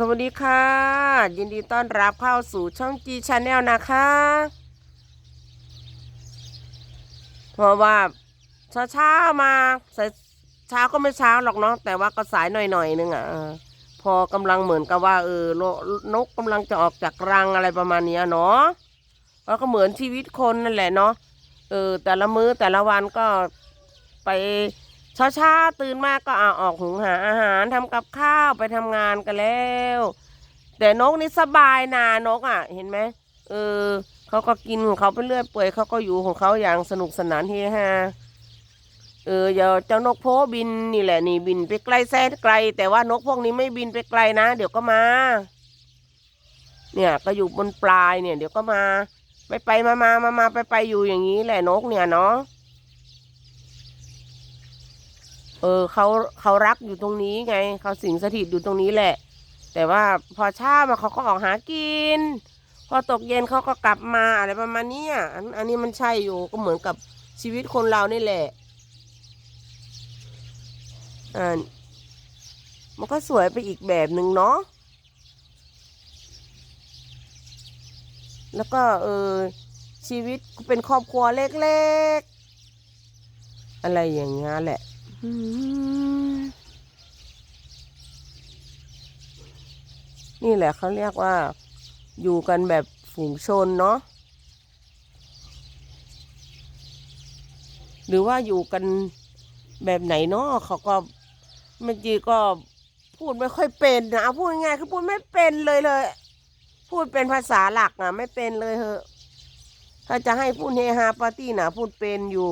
สวัสดีค่ะ ยินดีต้อนรับเข้าสู่ช่องจีชาแนลนะคะ เพราะว่าเช้าเช้ามาสายเช้าก็ไม่เช้าหรอกเนาะแต่ว่าก็สายหน่อยหน่อยนึงอะพอกำลังเหมือนกับว่า เออโลนกกำลังจะออกจากรังอะไรประมาณนี้เนาะแล้วก็เหมือนชีวิตคนนั่นแหละเนาะเออแต่ละมื้อแต่ละวันก็ไป เช้าเช้าๆตื่นมาก็เอาออกหุงหาอาหารทำกับข้าวไปทำงานกันแล้ว แต่นกนี่สบายนานกอะ เห็นไหมเออเขาก็กินของเขาไปเรื่อยเปื่อยเขาก็อยู่ของเขาอย่างสนุกสนานเฮฮาเออเดี๋ยวเจ้านกโพบินนี่แหละนี่บินไปไกลแสนไกล แต่ว่านกพวกนี้ไม่บินไปไกลนะ เดี๋ยวก็มา เนี่ยก็อยู่บนปลายเนี่ย เดี๋ยวก็มา ไปไปมามามามาไปไปอยู่อย่างนี้แหละนกเนี่ยเนาะ เออเขาเขารักอยู่ตรงนี้ไง เขาสิงสถิตอยู่ตรงนี้แหละ แต่ว่าพอเช้ามาเขาก็ออกหากิน พอตกเย็นเขาก็กลับมาอะไรประมาณนี้อันอันนี้มันใช่อยู่ก็เหมือนกับชีวิตคนเรานี่แหละอ่ามันก็สวยไปอีกแบบหนึ่งเนาะแล้วก็เออชีวิตเป็นครอบครัวเล็กๆ อะไรอย่างเงี้ยแหละ นี่แหละเขาเรียกว่า อยู่กันแบบฝูงชนเนาะหรือว่าอยู่กันแบบไหนเนาะเขาก็เมื่อกี้ก็พูดไม่ค่อยเป็นนะเอาพูดง่ายคือพูดไม่เป็นเลยเลย พูดเป็นภาษาหลักอะไม่เป็นเลยเหอะ ถ้าจะให้พูดเฮฮาปาร์ตี้นะพูดเป็นอยู่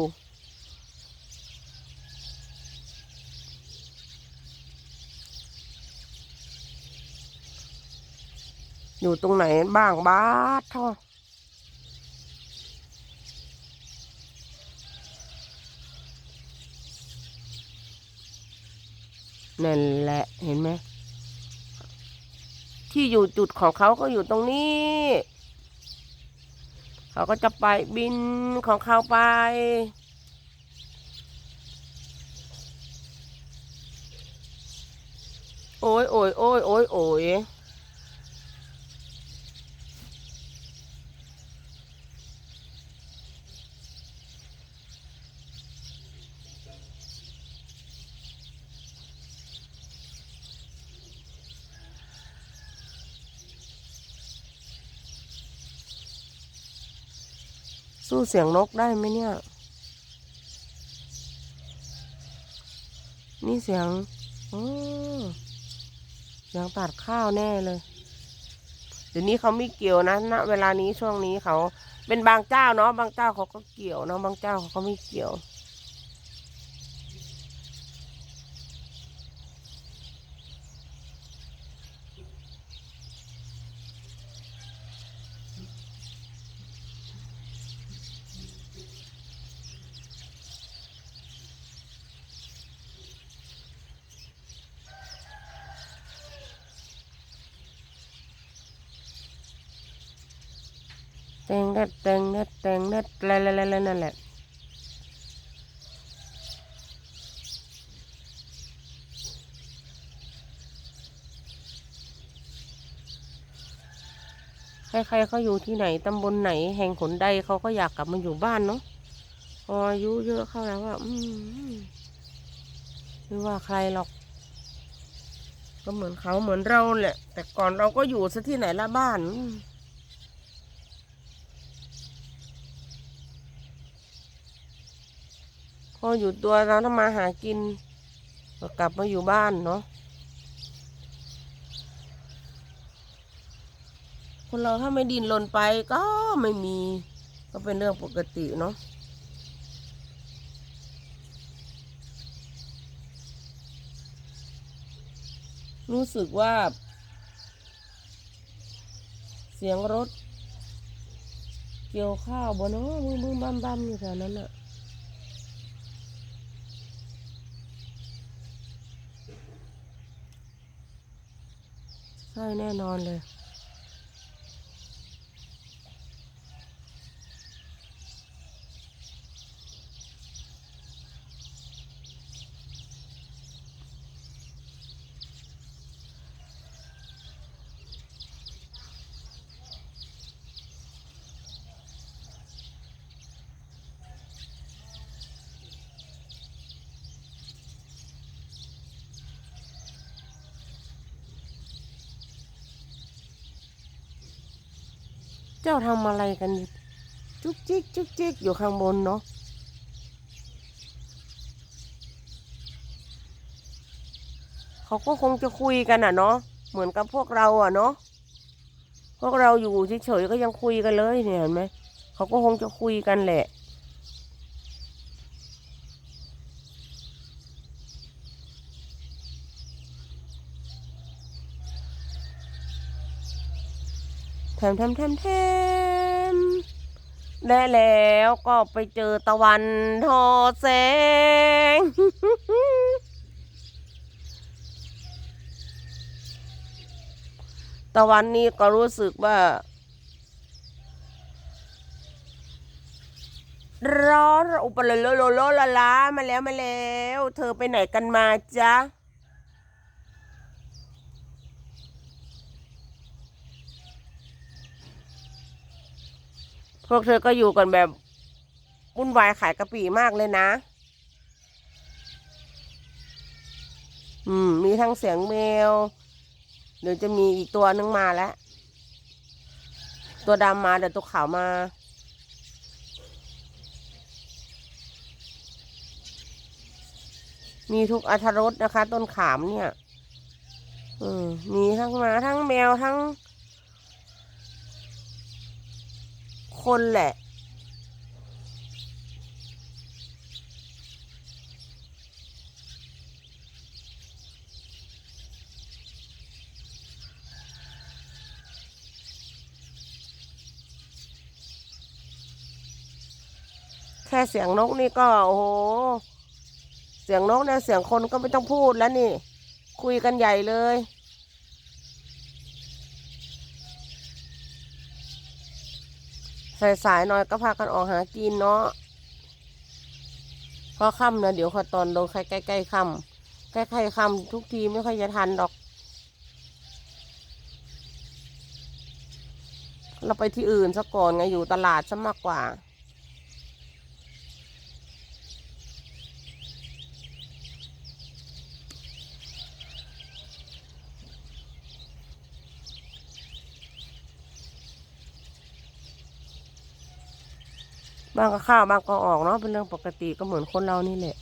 อยู่ตรงไหนบ้างบ้าท่อนั่นแหละเห็นไหมที่อยู่จุดของเขาก็อยู่ตรงนี้ เขาก็จะไปบินของเขาไป โอ้ยโอ้ยโอ้ยโอ้ยโอ้ย สู้เสียงนกได้ไหมเนี่ย นี่เสียงโอ้เสียงตัดข้าวแน่เลย เดี๋ยวนี้เขาไม่เกี่ยวนะณเวลานี้ช่วงนี้เขา เป็นบางเจ้าเนาะบางเจ้าเขาก็เกี่ยวเนาะบางเจ้าเขาก็ไม่เกี่ยว แตงเด็ดแตงเด็ดแตงเด็ดอะไรอะไรอะไรนั่นแหละใครๆเขาอยู่ที่ไหนตำบลไหน แห่งขนใดเขาก็อยากกลับมาอยู่บ้านเนาะพออายุเยอะเข้าแล้วว่า อืมไม่ว่าใครหรอก ก็เหมือนเขาเหมือนเราแหละ แต่ก่อนเราก็อยู่ซะที่ไหนละบ้าน พออยู่ตัวเราทำมาหากินก็กลับมาอยู่บ้านเนาะคนเราถ้าไม่ดินหล่นไปก็ไม่มี ก็เป็นเรื่องปกติเนาะรู้สึกว่า เสียงรถ เกี่ยวข้าวบนนาะบึ้มบึ้มบั้มบั้มอยู่แถวนั้นอะ ใช่แน่นอนเลย เจ้าทำอะไรกัน จุกจิกจุกจิกอยู่ข้างบนเนาะเขาก็คงจะคุยกันอะเนาะเหมือนกับพวกเราอะเนาะพวกเราอยู่เฉยๆก็ยังคุยกันเลยเนี่ยเห็นไหมเขาก็คงจะคุยกันแหละ แถมแถมแถมแถมและแล้วก็ไปเจอตะวันทอแสง ตะวันนี้ก็รู้สึกว่า ร้อนอุปเลยโลโลโลละลามาแล้วมาแล้ว เธอไปไหนกันมาจ๊ะ พวกเธอก็อยู่กันแบบวุ่นวายขายกะปิมากเลยนะ อืม มีทั้งเสียงแมว เดี๋ยวจะมีอีกตัวนึงมาแล้ว ตัวดำมาเดี๋ยวตัวขาวมา มีทุกอัธรสนะคะ ต้นขามเนี่ย อืม มีทั้งหมาทั้งแมวทั้ง คนแหละแค่เสียงนกนี่ก็โอ้โห เสียงนกเนี่ยเสียงคนก็ไม่ต้องพูดแล้วนี่ คุยกันใหญ่เลย สายๆหน่อยก็พากันออกหากินเนาะพอค่ำนะเดี๋ยวขอตอนลงใกล้ใกล้ๆค่ำใกล้ๆค่ำทุกทีไม่ค่อยจะทันดอก เราไปที่อื่นซะก่อนไงอยู่ตลาดซะมากกว่า บางก็เข้าวบางก็ออกเนาะเป็นเรื่องปกติก็เหมือนคนเรานี่แหละ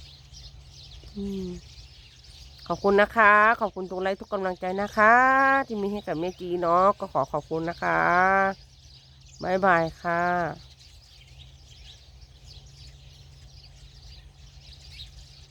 ขอบคุณนะคะ ขอบคุณทุกไลค์ทุกกำลังใจนะคะ ที่มีให้กับเมจีเนาะก็ขอขอบคุณนะคะบายบายค่ะ